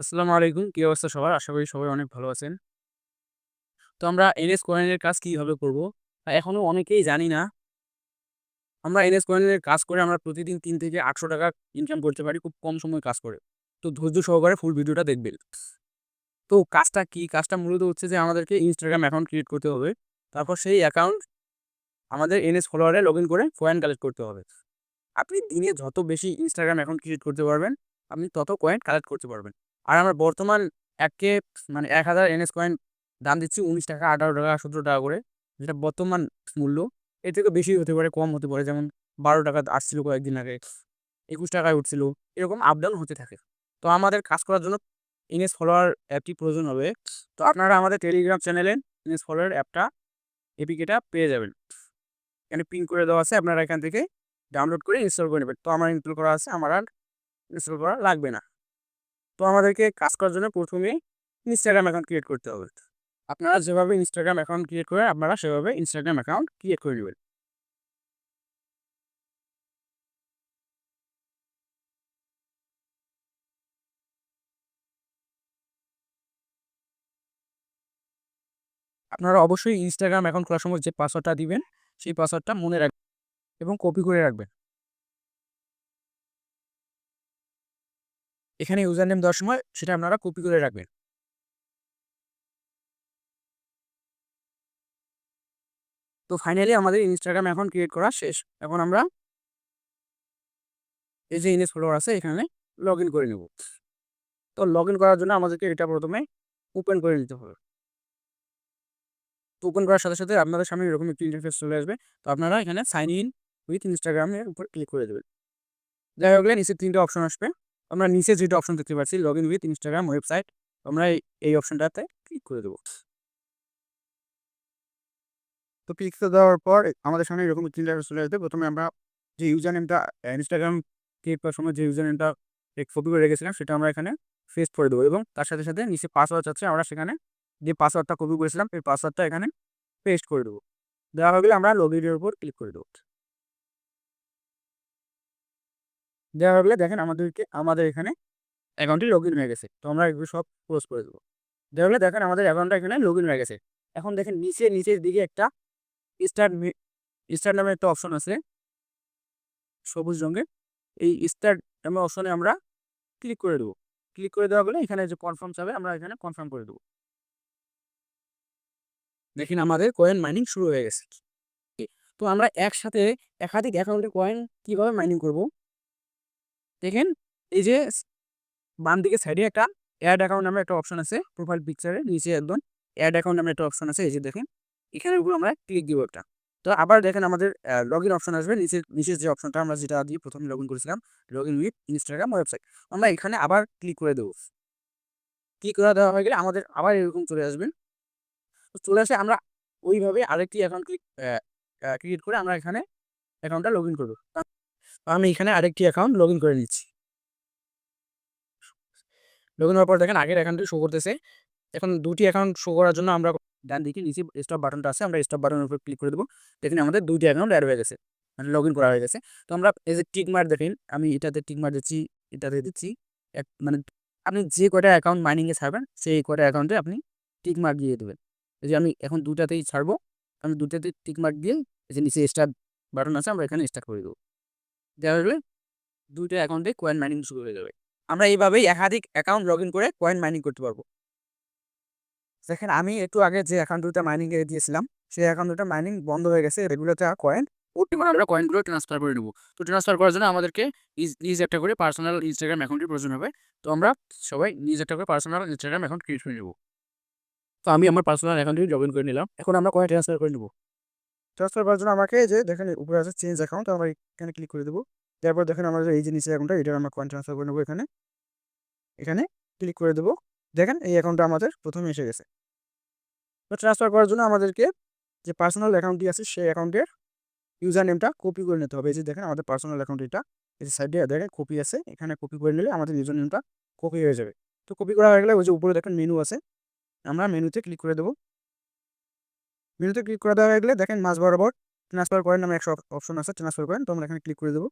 আসসালামু আলাইকুম। কী অবস্থা সবার? আশা করি সবাই অনেক ভালো আছেন। তো আমরা এনএস কয়েনের কাজ কীভাবে করব? আ এখনও অনেকেই জানি না। আমরা এনএস কয়েনের কাজ করে আমরা প্রতিদিন তিন থেকে ৳৮০০ ইনকাম করতে পারি খুব কম সময়ে কাজ করে। তো ধৈর্য সহকারে ফুল ভিডিওটা দেখবেন। তো কাজটা কি? কাজটা মূলত হচ্ছে যে আমাদেরকে ইনস্টাগ্রাম অ্যাকাউন্ট ক্রিয়েট করতে হবে। তারপর সেই অ্যাকাউন্ট আমাদের এনএস ফলোয়ারে লগইন করে কয়েন কালেক্ট করতে হবে। আপনি দিনে যত বেশি ইনস্টাগ্রাম অ্যাকাউন্ট ক্রিয়েট করতে পারবেন, আপনি তত কয়েন কালেক্ট করতে পারবেন। আর আমার বর্তমান 1K মানে ১০০০ NS কয়েন দাম দিচ্ছি ৳১৯, ৳১৮, ৳১৭ করে। যেটা বর্তমান মূল্য। এর থেকে বেশি হতে পারে, কম হতে পারে। যেমন ৳১২ আসছিল কয়েকদিন আগে। একুশ টাকায় উঠছিল। এরকম আপ ডাউন হতে থাকে। তো আমাদের কাজ করার জন্য NS ফলোয়ার অ্যাপটি প্রয়োজন হবে। তো আপনারা আমাদের টেলিগ্রাম চ্যানেলে NS ফলোয়ার অ্যাপটা এপিকেটা পেয়ে যাবেন। এখানে পিন করে দেওয়া আছে। আপনারা এখান থেকে ডাউনলোড করে ইনস্টল করে নেবেন। তো আমার ইনস্টল করা আছে। আমার আর ইনস্টল করা লাগবে না। তো আমাদেরকে কাজ করার জন্য ১ম ইনস্টাগ্রাম অ্যাকাউন্ট ক্রিয়েট করতে হবে। আপনারা যেভাবে ইনস্টাগ্রাম অ্যাকাউন্ট ক্রিয়েট করেন, আপনারা সেভাবে ইনস্টাগ্রাম অ্যাকাউন্ট ক্রিয়েট করে নেবেন। আপনারা অবশ্যই ইনস্টাগ্রাম অ্যাকাউন্ট খোলার সময় যে পাসওয়ার্ডটা দিবেন, সেই পাসওয়ার্ডটা মনে রাখবেন এবং কপি করে রাখবেন। এখানে ইউজার নেম দেওয়ার সময় সেটা আপনারা কপি করে রাখবেন। তো ফাইনালি আমাদের ইনস্টাগ্রাম অ্যাকাউন্ট ক্রিয়েট করা শেষ। এখন আমরা এই যে NS ফলোয়ার আছে এখানে লগইন করে নেব। তো লগইন করার জন্য আমাদেরকে এটা প্রথমে ওপেন করে নিতে হবে। তো ওপেন করার সাথে, সাথে আপনাদের সামনে এরকম একটি ইন্টারফেস চলে আসবে। তো আপনারা এখানে সাইন ইন উইথ ইনস্টাগ্রামের উপর ক্লিক করে দেবেন। যাই হোক নিচে ৩ টে অপশন আসবে। আমরা নিচে যেটা অপশন দেখতে পাচ্ছি log in with Instagram website. আমরা এই, অপশনটাতে ক্লিক করে দেবো তো ক্লিক করে দেওয়ার পর আমাদের সামনে এরকম ইন্টারফেস চলে আসবে। প্রথমে আমরা যে ইউজার নেমটা Instagram ক্রিয়েট করার সময় যে ইউজার নেমটা কপি করে রেখেছিলাম সেটা আমরা এখানে পেস্ট করে দেবো এবং তার সাথে, সাথে নিচে পাসওয়ার্ড চাচ্ছে আমরা সেখানে যে পাসওয়ার্ডটা কপি করেছিলাম সেই পাসওয়ার্ডটা এখানে পেস্ট করে দেবো। দেওয়া হয়ে গেলে আমরা লগইন এর উপর ক্লিক করে দেব। দেওয়া গেলে দেখেন আমাদেরকে আমাদের এখানে অ্যাকাউন্টটি লগ ইন হয়ে গেছে। তো আমরা এগুলো সব ক্লোজ করে দেবো দেওয়া হলে দেখেন আমাদের অ্যাকাউন্টটা এখানে লগ ইন হয়ে গেছে। এখন দেখেন নিচে, নিচের দিকে একটা স্টার্ট মি স্টার্ট নামে একটা অপশন আছে। সবুজ রঙের। এই স্টার্ট নামে অপশনে আমরা ক্লিক করে দেবো ক্লিক করে দেওয়া হলে এখানে যে কনফার্ম চাবে আমরা এখানে কনফার্ম করে দেবো দেখেন আমাদের কয়েন মাইনিং শুরু হয়ে গেছে। তো আমরা একসাথে একাধিক অ্যাকাউন্টে কয়েন কীভাবে মাইনিং করব? দেখেন, এই যে বাম দিকে সাইডে একটা এড অ্যাকাউন্ট নামে একটা অপশন আছে প্রোফাইল পিকচারে নিচে একদম এড অ্যাকাউন্ট নামে একটা অপশন আছে, এই যে দেখেন। এখানের উপর আমরা ক্লিক দিব একটা। তো আবার দেখেন আমাদের লগ ইন অপশন আসবে নিচের নিচের যে অপশনটা আমরা যেটা দিয়ে প্রথমে লগ ইন করেছিলাম log in with Instagram website. আমরা এখানে আবার ক্লিক করে দেবো ক্লিক করে দেওয়া হয়ে গেলে আমাদের আবার এরকম চলে আসবে। তো চলে আসে আমরা ওইভাবে আরেকটি অ্যাকাউন্ট ক্লিক ক্রিয়েট করে আমরা এখানে অ্যাকাউন্টটা লগ ইন করব। আমি এখানে আরেকটি অ্যাকাউন্ট লগইন করে নিচ্ছি। লগইন হওয়ার পর দেখেন আগের অ্যাকাউন্টটি শো করতেছে। এখন দুটি অ্যাকাউন্ট শো করার জন্য আমরা ডান দিকে নিচে স্টপ বাটনটা আছে আমরা স্টপ বাটনের উপর ক্লিক করে দেবো দেখেন আমাদের ২ টি অ্যাকাউন্ট এড হয়ে গেছে। মানে লগইন করা হয়ে গেছে। তো আমরা এই যে টিক দেখেন আমি এটাতে টিক দিচ্ছি, এটাতে দিচ্ছি। এক মানে আপনি যে কয়টা অ্যাকাউন্ট মাইনিংয়ে ছাড়বেন সেই কয়টা অ্যাকাউন্টে আপনি টিক মার্ক দিয়ে দেবেন। এই যে আমি এখন দুটাতেই ছাড়বো। আমি ২ টাতেই টিক মার্ক দিয়ে এই যে নিচে স্টার্ট বাটন আছে আমরা এখানে স্টার্ট করে দেব। দেওয়া হয়ে গেলে ২ টা অ্যাকাউন্টে কয়েন মাইনিং শুরু হয়ে যাবে। আমরা এইভাবেই একাধিক অ্যাকাউন্ট লগইন করে কয়েন মাইনিং করতে পারব দেখেন আমি একটু আগে যে অ্যাকাউন্ট দুটা মাইনিং এ দিয়েছিলাম সেই অ্যাকাউন্ট দুটা মাইনিং বন্ধ হয়ে গেছে। এগুলোতে আর কয়েন উঠতে পারে আমরা কয়েনগুলো ট্রান্সফার করে নেব। তো ট্রান্সফার করার জন্য আমাদেরকে নিজ, একটা করে পার্সোনাল ইনস্টাগ্রাম অ্যাকাউন্টের প্রয়োজন হবে। তো আমরা সবাই নিজ একটা করে পার্সোনাল ইনস্টাগ্রাম অ্যাকাউন্ট ক্রিয়েট করে নেব। তো আমি আমার পার্সোনাল অ্যাকাউন্টটি লগইন করে নিলাম। এখন আমরা কয়েন ট্রান্সফার করে নেব। ট্রান্সফার করার জন্য আমাকে যে দেখেন উপরে আছে চেঞ্জ অ্যাকাউন্ট আমরা এখানে ক্লিক করে দেব। তারপর দেখেন আমাদের এই যে নিচের অ্যাকাউন্টটা এটার আমরা কয়েন ট্রান্সফার করে নেব এখানে। এখানে ক্লিক করে দেবো দেখেন এই অ্যাকাউন্টটা আমাদের প্রথমে এসে গেছে। তো ট্রান্সফার করার জন্য আমাদেরকে যে পার্সোনাল অ্যাকাউন্টটি আছে, সেই অ্যাকাউন্টের ইউজার নেমটা কপি করে নিতে হবে। এই যে দেখেন আমাদের পার্সোনাল অ্যাকাউন্ট এটা। এই যে সাইডে দেখেন কপি আছে। এখানে কপি করে নিলে আমাদের ইউজার নেমটা কপি হয়ে যাবে। তো কপি করা হয়ে গেলে ওই যে উপরে দেখেন মেনু আছে। আমরা মেনুতে ক্লিক করে দেব। মেনুতে ক্লিক করে দেওয়া গেলে দেখেন মাঝ বরাবর ট্রান্সফার করেন নামে একটা অপশন আছে ট্রান্সফার করেন। তো আমরা এখানে ক্লিক করে দেবো।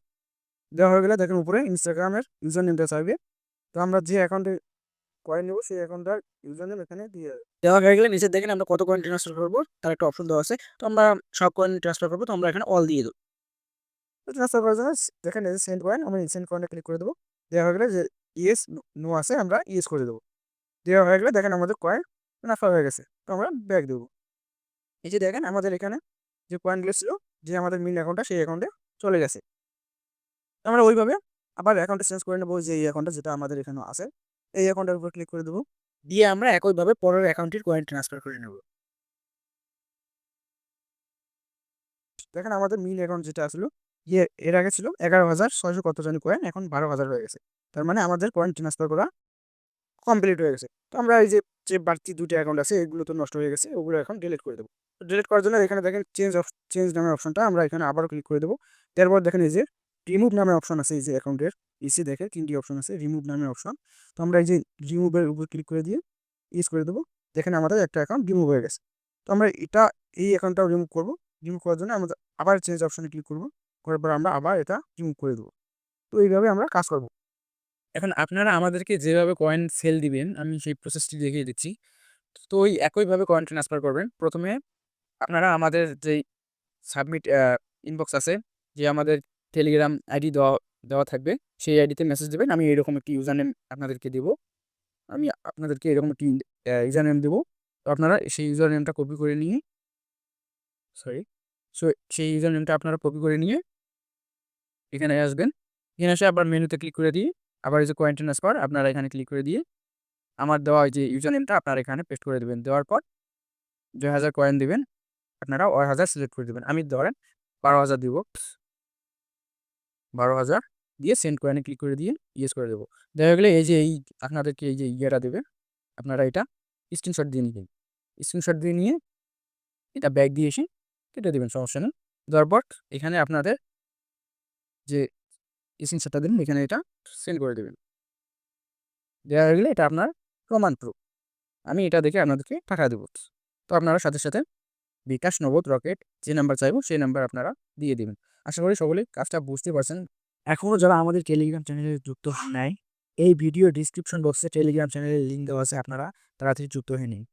দেওয়া হয়ে গেলে দেখেন উপরে ইনস্টাগ্রামের ইউজার নেমটা চাইবে। তো আমরা যে অ্যাকাউন্টে কয়েন নেব সেই অ্যাকাউন্টটার ইউজার নেম এখানে দিয়ে দেওয়া হয়ে গেলে নিচে দেখেন আমরা কত কয়েন ট্রান্সফার করব, তার একটা অপশন দেওয়া আছে। তো আমরা সব কয়েন ট্রান্সফার করব, তো আমরা এখানে অল দিয়ে দেবো। ট্রান্সফার করার জন্য দেখেন এই সেন্ড কয়েন আমরা সেন্ড কয়েনে ক্লিক করে দেবো। দেওয়া হয়ে গেলে যে ইয়েস নো আছে, আমরা ইয়েস করে দেবো। দেওয়া হয়ে গেলে দেখেন আমাদের কয়েন ট্রান্সফার হয়ে গেছে। তো আমরা ব্যাক দেবো। এই যে দেখেন আমাদের এখানে যে কয়েনগুলো ছিল, যে আমাদের মেন অ্যাকাউন্টটা সেই অ্যাকাউন্টে চলে গেছে। আমরা ওইভাবে আবার অ্যাকাউন্টে চেঞ্জ করে নেব যে এই অ্যাকাউন্টটা যেটা আমাদের এখানে আছে, এই অ্যাকাউন্টের উপর ক্লিক করে দেবো। দিয়ে আমরা একইভাবে পরের অ্যাকাউন্টের কয়েন ট্রান্সফার করে নেব। দেখেন আমাদের মিল অ্যাকাউন্ট যেটা আসলো ইয়ে এর আগে ছিল এগারো হাজার ছয়শো কত জানি কয়েন এখন বারো হাজার হয়ে গেছে। তার মানে আমাদের কয়েন ট্রান্সফার করা কমপ্লিট হয়ে গেছে। তো আমরা এই যে যে বাড়তি দুটো অ্যাকাউন্ট আছে, এগুলো তো নষ্ট হয়ে গেছে, ওগুলো এখন ডিলিট করে দেবো। ডিলিট করার জন্য এখানে দেখেন চেঞ্জ অফ চেঞ্জ নামের অপশনটা আমরা এখানে আবারও ক্লিক করে দেবো। তারপর দেখেন এই যে রিমুভ নামের অপশন আছে এই যে অ্যাকাউন্টের ইসি দেখে তিনটি অপশন আছে রিমুভ নামের অপশন তো আমরা এই যে রিমুভের উপর ক্লিক করে দিয়ে ইউজ করে দেবো। দেখেন আমাদের একটা অ্যাকাউন্ট রিমুভ হয়ে গেছে। তো আমরা এটা, এই অ্যাকাউন্টটাও রিমুভ করব। রিমুভ করার জন্য আমরা আবার চেঞ্জ অপশনে ক্লিক করব। করার পর আমরা আবার এটা রিমুভ করে দেবো। তো এইভাবে আমরা কাজ করব। এখন আপনারা আমাদেরকে যেভাবে কয়েন সেল দিবেন, আমি সেই প্রসেসটি দেখিয়ে দিচ্ছি। তো ওই একইভাবে কয়েন ট্রান্সফার করবেন। প্রথমে আপনারা আমাদের যেই সাবমিট ইনবক্স আছে, যে আমাদের টেলিগ্রাম আইডি দেওয়া দেওয়া থাকবে, সেই আইডিতে মেসেজ দেবেন, আমি এরকম একটি ইউজার নেম আপনাদেরকে দেবো। আমি আপনাদেরকে এরকম একটি ইউজার নেম দেবো। তো আপনারা সেই ইউজার নেমটা কপি করে নিয়ে সরি সো সেই ইউজার নেমটা আপনারা কপি করে নিয়ে, এখানে আসবেন। এখানে এসে আবার মেনুতে ক্লিক করে দিয়ে, আবার যে কয়েন ট্রান্সফার আপনারা এখানে ক্লিক করে দিয়ে, আমার দেওয়া যে ইউজার নেমটা আপনারা এখানে পেস্ট করে দেবেন। দেওয়ার পর দুই হাজার কয়েন দেবেন। আপনারা ওই হাজার সিলেক্ট করে দেবেন। আমি ধরেন বারো হাজার দিব। বারো হাজার দিয়ে সেন্ড কয়েনে ক্লিক করে দিয়ে ইয়েস করে দেবো। দেখা গেলে এই যে এই আপনাদেরকে এই যে ইয়েটা দেবে, আপনারা এটা স্ক্রিনশট দিয়ে নিবেন স্ক্রিনশট দিয়ে নিয়ে এটা ব্যাগ দিয়ে এসে কেটে দেবেন, সমস্যা নেই। দেওয়ার পর এখানে আপনাদের যে স্ক্রিনশটটা দেবেন, এখানে এটা সেন্ড করে দেবেন। দেওয়া গেলে এটা আপনার প্রমাণ প্রুফ আমি এটা দেখে আপনাদেরকে টাকা দেবো। তো আপনারা সাথে সাথে বিকাশ নগদ রকেট যে নাম্বার চাইব, সেই নাম্বার আপনারা দিয়ে দেবেন। আশা করি সকলেই কাজটা বুঝতে পারছেন। এখনও যারা আমাদের টেলিগ্রাম চ্যানেলে যুক্ত নেয় এই ভিডিও ডিসক্রিপশন বক্সে টেলিগ্রাম চ্যানেলের লিঙ্ক দেওয়া আছে, আপনারা তাড়াতাড়ি যুক্ত হয়ে নিন।